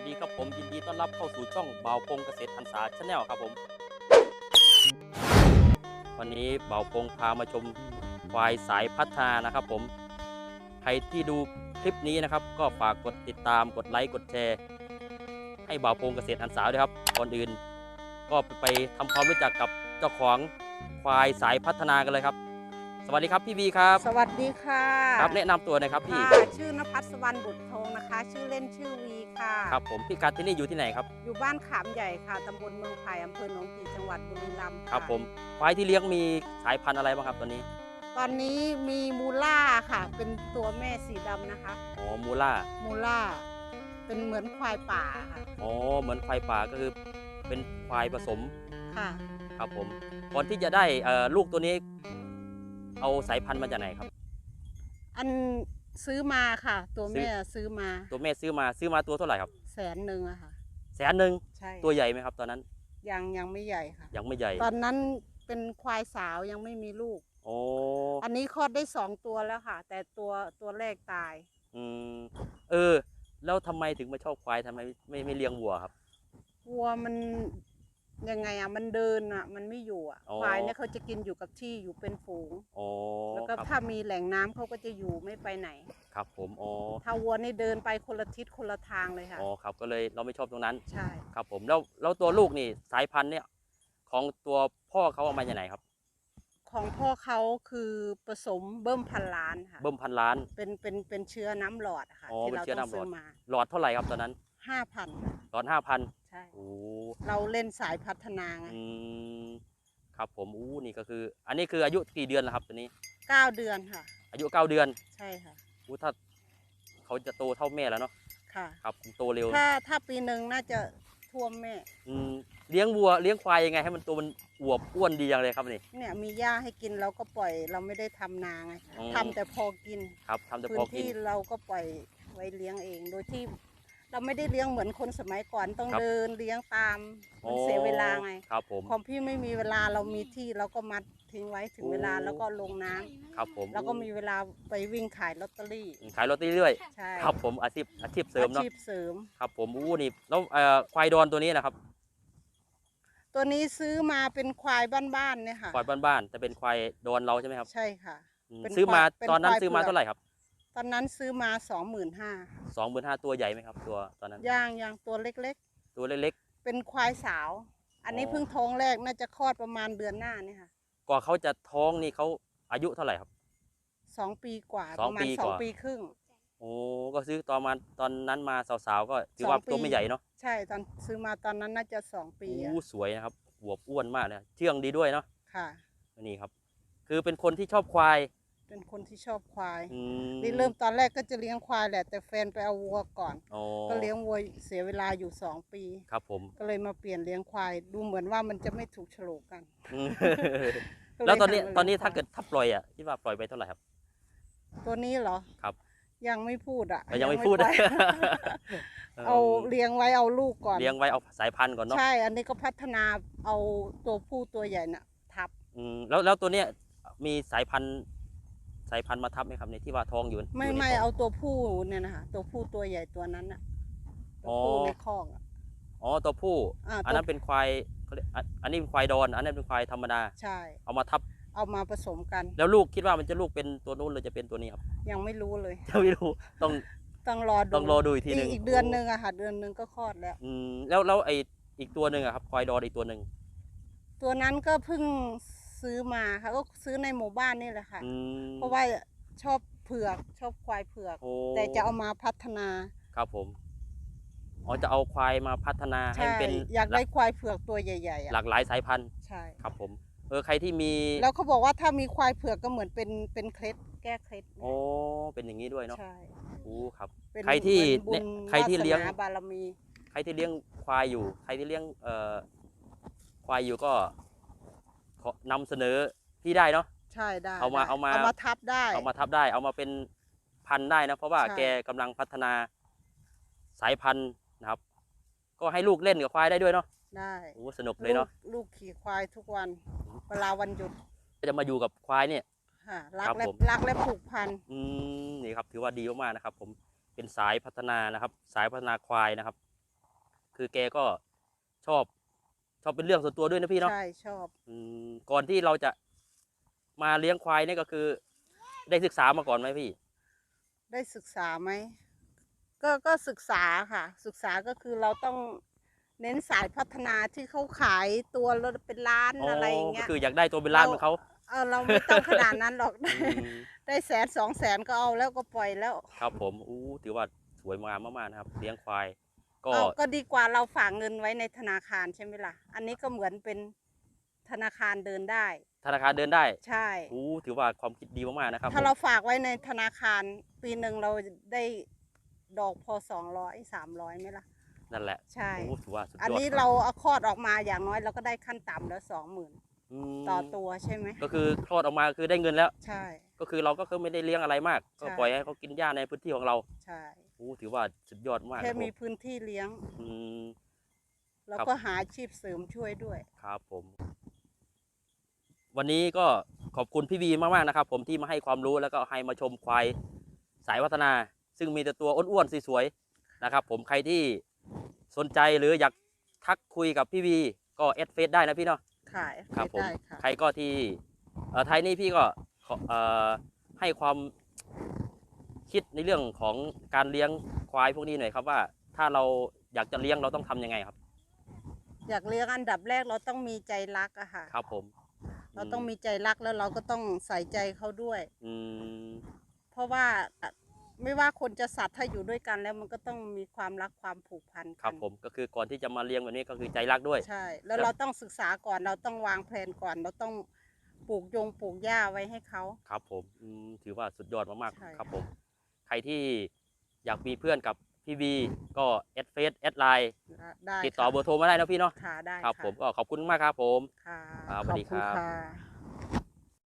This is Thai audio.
วัสดีครับผมยินดีต้อนรับเข้าสู่ช่องเบาปงเกษตรพันษาชาแนลครับผม วันนี้เบาปงพามาชมควายสายพัฒนานะครับผม ใครที่ดูคลิปนี้นะครับ ก็ฝากกดติดตามกดไลค์กดแชร์ ให้เบาปงเกษตรพันษาด้วยครับก่อนอื่น ก็ไปทำความรู้จักกับเจ้าของควายสายพัฒนากันเลยครับ วัสดีครับพี่บีครับ สวัสดีค่ะครับแนะนำตัวหน่อยครับพี่ ค่ะชื่อนภัสวรรณบุตรทงนะคะ ชื่อเล่นชื่อวีค่ะ ครับผมพี่กัดที่นี่อยู่ที่ไหนครับ อยู่บ้านขามใหญ่ค่ะตำบลเมืองไผ่อำเภอหนองกี่จังหวัดบุรีรัมย์ะครับผมควายที่เลี้ยงมีสายพันธุ์อะไรบ้างครับตอนนี้ตอนนี้มีมูล่าค่ะ เป็นตัวแม่สีดำนะคะ อ๋อมูล่า มูล่า เป็นเหมือนควายป่าค่ะอ๋อเหมือนควายป่าก็คือเป็นควายผสมค่ะ ครับผม ก่อนที่จะได้เอ่อลูกตัวนี้ เอาสายพันธุ์มาจากไหนครับ อันซื้อมาค่ะ ตัวซื้อแม่ซื้อมา ตัวแม่ซื้อมาซื้อมาตัวเท่าไหร่ครับ แสนหนึ่งอะค่ะ แสนหนึ่งใช่ตัวใหญ่ไหมครับ ตอนนั้น ยังยังไม่ใหญ่ค่ะ ยังไม่ใหญ่ ตอนนั้นเป็นควายสาวยังไม่มีลูกโอ้อันนี้คลอดได้สองตัวแล้วค่ะ แต่ตัวตัวแรกตาย อืมเออ แล้วทำไมถึงมาชอบควายทำไมไม่ไม่เลี้ยงวัวครับวัวมัน ยังไงอะมันเดินอะมันไม่อยู่อะอ๋อ ควายเนี่ยเขาจะกินอยู่กับที่อยู่เป็นฝูง อ๋อแล้วก็ครับถ้ามีแหล่งน้ำเขาก็จะอยู่ไม่ไปไหน ครับผมอ๋อถ้าวัวนี่เดินไปคนละทิศคนละทางเลยค่ะ อ๋อครับก็เลยเราไม่ชอบตรงนั้น ใช่ ครับผมแล้วแล้วตัวลูกนี่สายพันธุ์เนี่ยของตัวพ่อเขาเอามาจากไหนครับของพ่อเขาคือผสมเบิ่มพันล้านค่ะ เบิ่มพันล้าน เป็นเป็นเป็นเชื้อน้ำหลอดอะค่ะอ๋อที่เป็นเราเชื้อต้องน้ำหลอซื้ดอมาหลอดเท่าไหร่ครับตอนนั้นห้าพันหลอดห้าพัน ใช่ โอ้เราเล่นสายพัฒนาไงอืมครับผมอู้นี่ก็คือ อันนี้คืออายุกี่เดือนแล้วครับตัวนี้ เก้าเดือนค่ะ อายุเก้าเดือนใช่ค่ะอู้ถ้าเขาจะโตเท่าแม่แล้วเนาะค่ะ ครับโตเร็วถ้าถ้าปีหนึ่งน่าจะท่วมแม่ อืมเลี้ยงวัวเลี้ยงควายยังไงให้มันตัวมันอวบอ้วนดีอย่างเลยครับนี่ เนี่ยมีหญ้าให้กินเราก็ปล่อยเราไม่ได้ทำนาไงอืม ทำแต่พอกิน ครับทำแต่พื้พอนกินที่เราก็ปล่อยไว้เลี้ยงเอง โดยที่ เราไม่ได้เลี้ยงเหมือนคนสมัยก่อนต้องครับ เดินเลี้ยงตามโอ้มันเสียเวลาไงครับผม ของพี่ไม่มีเวลาเรามีที่เราก็มัดทิ้งไว้ถึงเวลาโอ้ แล้วก็ลงน้ำครับผมแล้วก็มีเวลาไปวิ่งขายลอตเตอรี่ขายลอตเตอรี่ด้วยใช่ครับผมอาชีพอาชีพเสริมอาเนาะชีพเสริม ครับผมอู้นี่แล้วเอ่อควายดอนตัวนี้นะครับตัวนี้ซื้อมาเป็นควายบ้านๆเนี่ยค่ะควายบ้านๆแต่เป็นควายดอนเราใช่ไหมครับใช่ค่ะ อืมเป็นซื้อมาควายเป็นตอนนั้นควายซื้อมาเผือก เท่าไหร่ครับต อนนั้นซื้อมาสองหมื่นห้าสองหมื่นห้าตัวใหญ่ไหมครับ ตัวตอนนั้น ย่างย่างตัวเล็กตัวเล็กๆ เป็นควายสาว อันนี้อ๋อเพิ่งท้องแรกน่าจะคลอดประมาณเดือนหน้าเนี่ยค่ะๆกว่าเขาจะท้องนี่เขาอายุเท่าไหร่ครับ สองปีกว่าสปองระมาณปีสองกว่า ปีครึ่ง โอ้ก็ซื้อตอนมาตอนนั้นมาสาวๆก็ถือว่าสองปี ตัวไม่ใหญ่เนาะใช่ตอนซื้อมาตอนนั้นน่าจะสองปีอะอู้สวยนะครับอวบอ้วนมากเลยเชื่องดีด้วยเนาะค่ะ นี่ครับ คือเป็นคนที่ชอบควาย เป็นคนที่ชอบควายอืมนี่เริ่มตอนแรกก็จะเลี้ยงควายแหละ แต่แฟนไปเอาวัวก่อน อ๋อก็เลี้ยงวัวเสียเวลาอยู่สองปี ครับผมก็เลยมาเปลี่ยนเลี้ยงควาย ดูเหมือนว่ามันจะไม่ถูกโฉลกกันอืมก็เยแล้วตอนนี้หัมตอนนี้ลี้ยงถ้าเกิดถ้าปล่อยอะคิดว่าปล่อยไปเท่าไหร่ครับ ตัวนี้เหรอครับ ยังไม่พูดอะเออยังไม่พูด ปล่อย เอาเลี้ยงไว้เอาลูกก่อน เลี้ยงไว้เอาสายพันธุ์ก่อนเนาะใช่ อันนี้ก็พัฒนาเอาตัวผู้ตัวใหญ่น่ะทับ อืมแล้วแล้วตัวเนี้ยมีสายพันธุ์ สายพันธุ์มาทับไหมครับในที่ว่าท้องอยู่ไม่ยู่ในไม่ท้ง เอาตัวผู้เนี่ยนะคะตัวผู้ตัวใหญ่ตัวนั้นน่ะตัวผู้อ๋อ ในคอกอะอ๋อตัวผู้ อ่าอันนั้นตัวเป็นควายเขาเรียกอันอันนี้เป็นควายดอน อันนั้นเป็นควายธรรมดา ใช่ เอามาทับ เอามาผสมกันแล้วลูกคิดว่ามันจะลูกเป็นตัวนู้นหรือจะเป็นตัวนี้ครับ ยังไม่รู้เลยยังไม่รู้ ต้อง ต้องรอดูต้องรอดูอีกทีหนึ่ง อีกเดือนหนึ่งอะค่ะ เดือนหนึ่งก็คลอดแล้ว อืมแล้วแล้วไออีกตัวหนึ่งอะครับควายดอนอีกตัวหนึ่งตัวนั้นก็เพิ่ง ซื้อมาค่ะก็ซื้อในหมู่บ้านนี่แหละค่ะ อืมเพราะว่าชอบเผือกชอบควายเผือก โอ้แต่จะเอามาพัฒนาครับผมอ๋อจะเอาควายมาพัฒนาให้ใช่มันเป็นอยากได้ควายเผือกตัวใหญ่ๆหลาอะกหลายสายพันธุ์ใช่ครับผม เออใครที่มีแล้วเขาบอกว่าถ้ามีควายเผือกก็เหมือนเป็นเป็นเคล็ดแก้เคล็ดโอ้เป็นอย่างนี้ด้วยเนาะใช่โอ้ครับ เป็นใครที่หมือนบุญเนี่ยใครที่เลี้ยง วาสนาบารมี ใครที่เลี้ยงควายอยู่ ใครที่เลี้ยงเอ่อควายอยู่ก็ ขอนำเสนอพี่ได้เนาะ ใช่ได้เอามาได้เอามา เอามาทับได้เอามาทับได้เอามาเป็นพันธุ์ได้นะ เพราะว่าใช่แกกำลังพัฒนาสายพันธุ์นะครับ ก็ให้ลูกเล่นกับควายได้ด้วยเนาะได้โอ้สนุกเลยเนาะ ลูกลูกขี่ควายทุกวัน เวลาวันหยุดก็จะมาอยู่กับควายเนี่ย ค่ะรักครับและผม รักและผูกพันอืมนี่ครับถือว่าดีมากๆนะครับ ผมเป็นสายพัฒนานะครับ สายพัฒนาควายนะครับ คือแกก็ชอบ ชอบเป็นเรื่องส่วนตัวด้วยนะพี่เนาะใช่ชอบอืมก่อนที่เราจะมาเลี้ยงควายเนี่ยก็คือ ได้ศึกษามาก่อนไหมพี่ ได้ศึกษาไหมก็ก็ศึกษาค่ะ ศึกษาก็คือเราต้องเน้นสายพัฒนาที่เขาขายตัวละเป็นล้านอะไรอย่างก็เงี้ยคืออยากได้ตัวเป็นล้านเหมือนเขาเออเราไม่ต้องขนาดนั้นหรอกอืมได้แสนสองแสนก็เอาแล้วก็ปล่อยแล้ว ครับผมอู้ถือว่าสวยงามมากๆนะครับ เลี้ยงควาย ก็เอาก็ดีกว่าเราฝากเงินไว้ในธนาคารใช่ไหมล่ะ อันนี้ก็เหมือนเป็นธนาคารเดินได้ ธนาคารเดินได้ ใช่อู้ถือว่าความคิดดีมากๆนะครับ ถ้าผมเราฝากไว้ในธนาคารปีหนึ่งเราได้ดอกพอสองร้อยสามร้อยไหมล่ะ นั่นแหละ ใช่อู้ถือว่าสุดยอดอันนี้เราเอาคลอดออกมาอย่างน้อยเราก็ได้ขั้นต่ำแล้วสองหมื่น มต่อตัวใช่ไหมก็คือคลอดออกมาคือได้เงินแล้ว ใช่ ก็คือเราก็คือไม่ได้เลี้ยงอะไรมาก ก็ใช่ ปล่อยให้เขากินหญ้าในพื้นที่ของเราใช่อู้ถือว่าสุดยอดมากแค่ครับผมีมพื้นที่เลี้ยง อืม แล้วครับก็หาอาชีพเสริมช่วยด้วย ครับผม วันนี้ก็ขอบคุณพี่บีมากๆนะครับ ผมที่มาให้ความรู้แล้วก็ให้มาชมควายสายวัฒนา ซึ่งมีแต่ตัวอ้วนๆสวยๆนะครับ ผมใครที่สนใจหรืออยากทักคุยกับพี่บีก็แอดเฟซได้นะพี่เนาะ ค่ะครับผมได้ค่ะใครก็ที่เอ่อไทยนี่พี่ก็ขอเอ่อให้ความคิดในเรื่องของการเลี้ยงควายพวกนี้หน่อยครับว่า ถ้าเราอยากจะเลี้ยงเราต้องทำยังไงครับ อยากเลี้ยงอันดับแรกเราต้องมีใจรักอะค่ะ ครับผมเราต้องมีใจรักแล้วเราก็ต้องใส่ใจเขาด้วย อืม เพราะว่า ไม่ว่าคนจะสัตว์ถ้าอยู่ด้วยกันแล้วมันก็ต้องมีความรักความผูกพันครับกันผมก็คือก่อนที่จะมาเลี้ยงแบบนี้ก็คือใจรักด้วย ใช่ แล้วครับเราต้องศึกษาก่อนเราต้องวางแผนก่อนเราต้องปลูกยงปลูกหญ้าไว้ให้เขาครับผมอืมถือว่าสุดยอดมากใช่ๆครับผมใครที่อยากมีเพื่อนกับพี่บีก็แอดเฟซแอดไลน์ได้ติดต่อค่ะเบอร์โทรมาได้นะพี่เนาะค่ะได้ครับะผมก็ขอบคุณมากครับผมค่ะครับขสวัอสบดีคุณครับค่ะ